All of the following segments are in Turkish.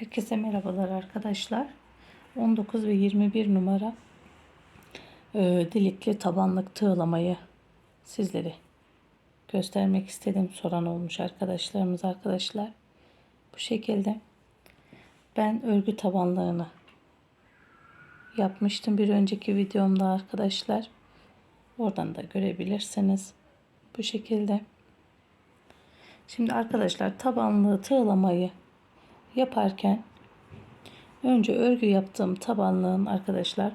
Herkese merhabalar arkadaşlar. 19 ve 21 numara e, delikli tabanlık tığlamayı sizlere göstermek istedim. Soran olmuş arkadaşlarımız arkadaşlar. Bu şekilde ben örgü tabanlığını yapmıştım bir önceki videomda arkadaşlar. Oradan da görebilirsiniz. Bu şekilde. Şimdi arkadaşlar tabanlığı tığlamayı yaparken önce örgü yaptığım tabanlığın arkadaşlar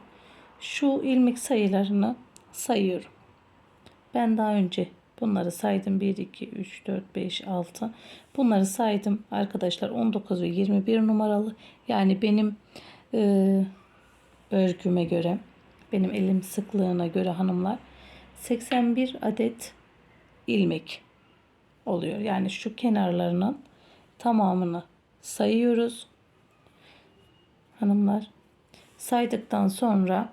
şu ilmek sayılarını sayıyorum. Ben daha önce bunları saydım 1 2 3 4 5 6 bunları saydım arkadaşlar 19 ve 21 numaralı yani benim e, örgüme göre benim elim sıklığına göre hanımlar 81 adet ilmek oluyor. Yani şu kenarlarının tamamını sayıyoruz. Hanımlar saydıktan sonra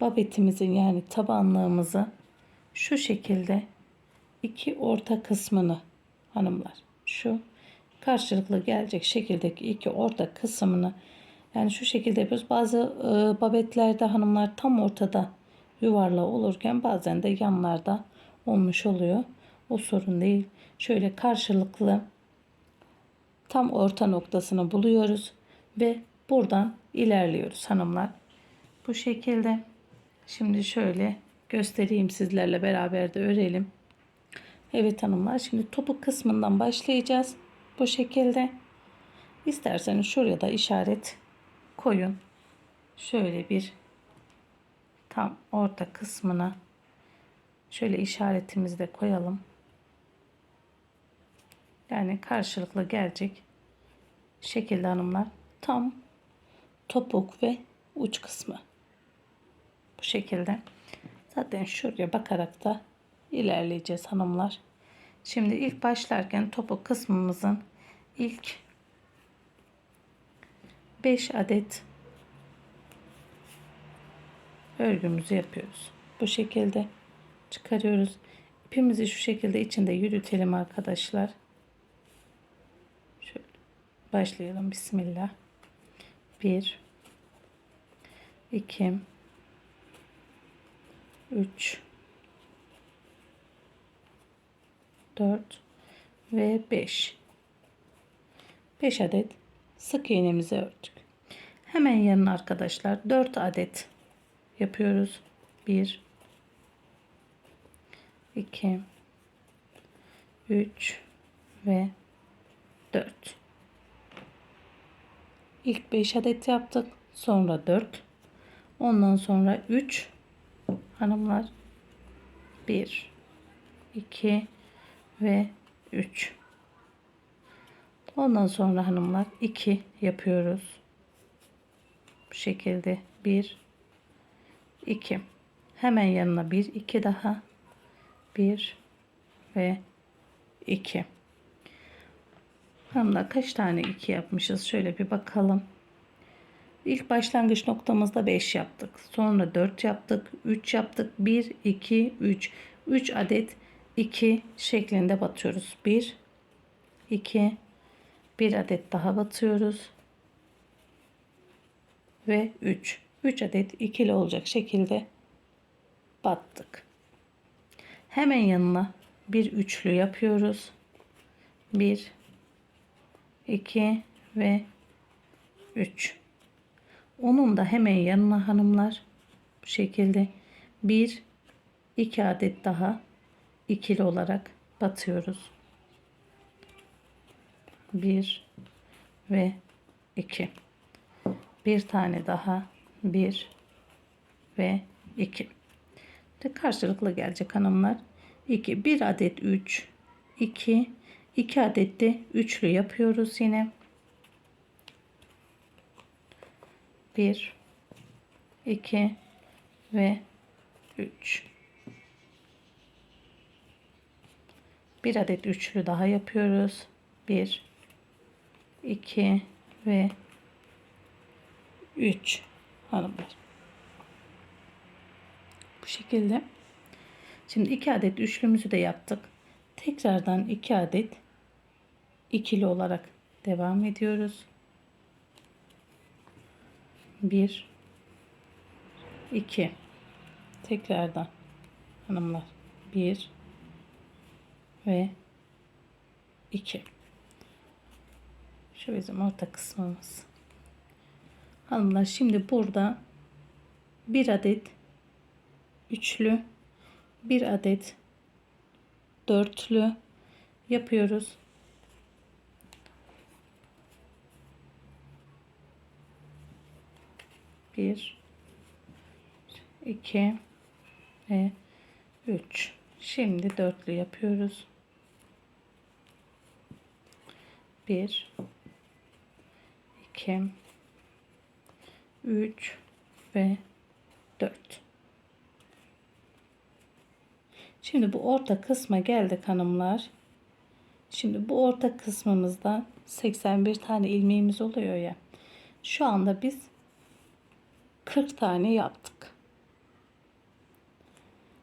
babetimizin yani tabanlığımızı şu şekilde iki orta kısmını hanımlar şu karşılıklı gelecek şekildeki iki orta kısmını yani şu şekilde yapıyoruz. Bazı e, babetlerde hanımlar tam ortada yuvarlağı olurken bazen de yanlarda olmuş oluyor. O sorun değil. Şöyle karşılıklı tam orta noktasını buluyoruz ve buradan ilerliyoruz hanımlar. Bu şekilde şimdi şöyle göstereyim sizlerle beraber de örelim. Evet hanımlar şimdi topuk kısmından başlayacağız. Bu şekilde isterseniz şuraya da işaret koyun. Şöyle bir tam orta kısmına şöyle işaretimizi de koyalım. Yani karşılıklı gelecek şekilde hanımlar tam topuk ve uç kısmı. Bu şekilde. Zaten şuraya bakarak da ilerleyeceğiz hanımlar. Şimdi ilk başlarken topuk kısmımızın ilk 5 adet örgümüzü yapıyoruz. Bu şekilde çıkarıyoruz. İpimizi şu şekilde içinde yürütelim arkadaşlar. Başlayalım. Bismillah. 1 2 3 4 ve 5 5 adet sık iğnemizi ördük. Hemen yanına arkadaşlar 4 adet yapıyoruz. 1 2 3 ve 4 İlk 5 adet yaptık. Sonra 4 ondan sonra 3 hanımlar. 1 2 ve 3 ondan sonra hanımlar 2 yapıyoruz. Bu şekilde. 1 2 hemen yanına 1 2 daha. 1 ve 2 Hanımlar kaç tane 2 yapmışız? Şöyle bir bakalım. İlk başlangıç noktamızda 5 yaptık. Sonra 4 yaptık 3 yaptık. 1 2 3 3 adet 2 şeklinde batıyoruz. 1 2 1 adet daha batıyoruz. Ve 3 3 adet ikili olacak şekilde battık. Hemen yanına bir üçlü yapıyoruz. 1 2 ve 3. Onun da hemen yanına hanımlar bu şekilde 1 2 adet daha ikili olarak batıyoruz. 1 ve 2. Bir tane daha 1 ve 2 de karşılıklı gelecek hanımlar. 2 1 adet 3 2 2 adet de üçlü yapıyoruz yine. 1 2 ve 3 bir adet üçlü daha yapıyoruz. 1 2 ve 3 hanımlar. Bu şekilde. Şimdi iki adet üçlümüzü de yaptık. Tekrardan iki adet ikili olarak devam ediyoruz. 1 2 tekrardan hanımlar. 1 ve 2 şu bizim orta kısmımız. Hanımlar şimdi burada bir adet üçlü bir adet dörtlü yapıyoruz bir 2 ve 3. Şimdi dörtlü yapıyoruz. 1 2 3 ve 4. Şimdi bu orta kısma geldik hanımlar. Şimdi bu orta kısmımızda 81 tane ilmeğimiz oluyor ya. Şu anda biz 40 tane yaptık.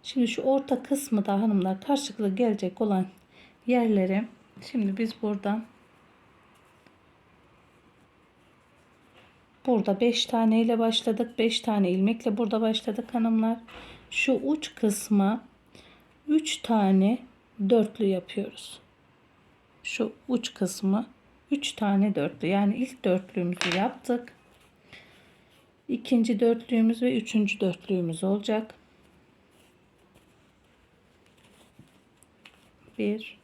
Şimdi şu orta kısmı da hanımlar karşılıklı gelecek olan yerlere şimdi biz buradan burada 5 tane ile başladık. 5 tane ilmekle burada başladık hanımlar. Şu uç kısma 3 tane dörtlü yapıyoruz. Şu uç kısmı 3 tane dörtlü. Yani ilk dörtlüğümüzü yaptık. İkinci dörtlüğümüz ve üçüncü dörtlüğümüz olacak. 1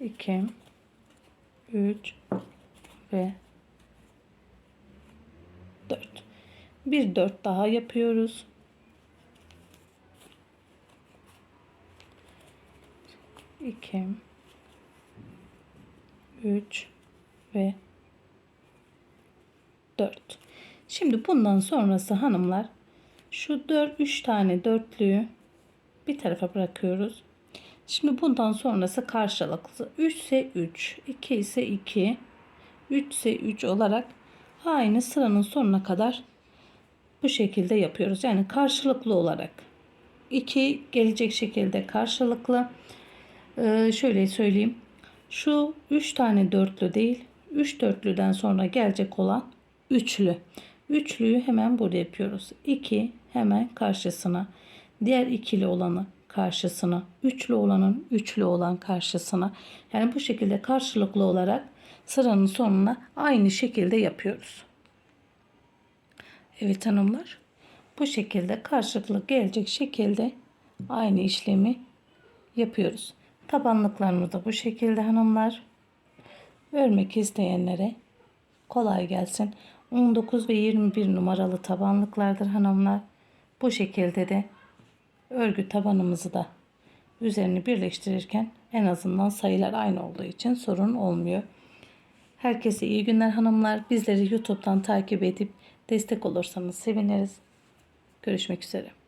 2 3 ve 4 bir 4 daha yapıyoruz. İki. Üç. Ve dört şimdi bundan sonrası hanımlar şu 4 3 tane dörtlüğü bir tarafa bırakıyoruz. Şimdi bundan sonrası karşılıklı. 3 ise 3, 2 ise 2, 3 ise 3 olarak aynı sıranın sonuna kadar bu şekilde yapıyoruz. Yani karşılıklı olarak 2 gelecek şekilde karşılıklı. Ee, şöyle söyleyeyim. Şu 3 tane dörtlü değil, 3 dörtlüden sonra gelecek olan üçlü. Üçlüyü hemen burada yapıyoruz. 2 hemen karşısına diğer ikili olanı karşısına, üçlü olanın üçlü olan karşısına. Yani bu şekilde karşılıklı olarak sıranın sonuna aynı şekilde yapıyoruz. Evet hanımlar. Bu şekilde karşılıklı gelecek şekilde aynı işlemi yapıyoruz. Tabanlıklarımız da bu şekilde hanımlar. Örmek isteyenlere kolay gelsin. 19 ve 21 numaralı tabanlıklardır hanımlar. Bu şekilde de örgü tabanımızı da üzerini birleştirirken en azından sayılar aynı olduğu için sorun olmuyor. Herkese iyi günler hanımlar. Bizleri YouTube'dan takip edip destek olursanız seviniriz. Görüşmek üzere.